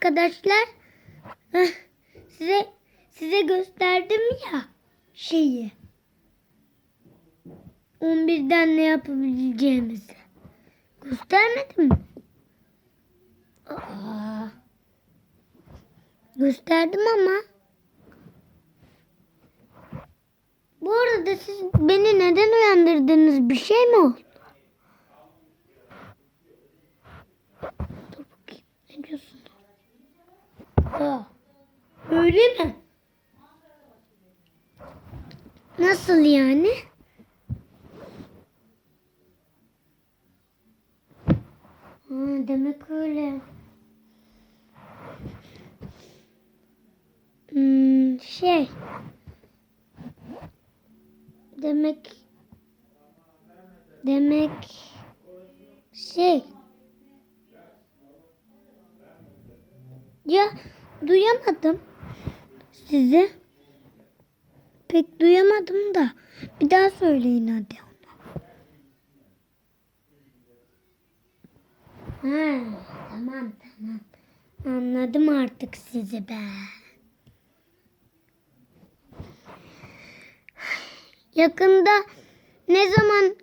arkadaşlar. Size size gösterdim ya şeyi. 11'den ne yapabileceğimizi. Göstermedim mi? Aa. Gösterdim ama. Bu arada siz beni neden uyandırdınız? Bir şey mi oldu? Aa, öyle mi? Nasıl yani? Ha, demek öyle. Hmm, şey. Demek demek şey. Ya duyamadım sizi. Pek duyamadım da bir daha söyleyin hadi onu. Ha, tamam tamam. Anladım artık sizi ben. Yakında ne zaman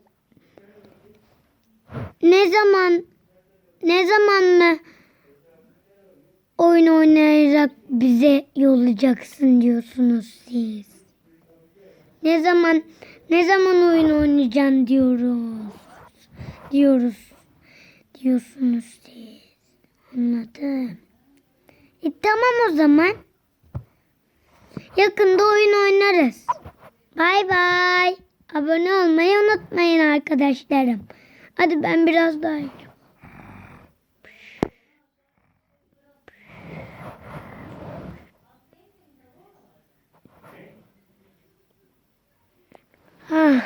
ne zaman ne zaman mı oyun oynayarak bize yollayacaksın diyorsunuz siz. Ne zaman ne zaman oyun oynayacağım diyoruz. Diyoruz. Diyorsunuz siz. Anladım. E, tamam o zaman. Yakında oyun oynarız. Bay bay. Abone olmayı unutmayın arkadaşlarım. Hadi ben biraz daha 嗯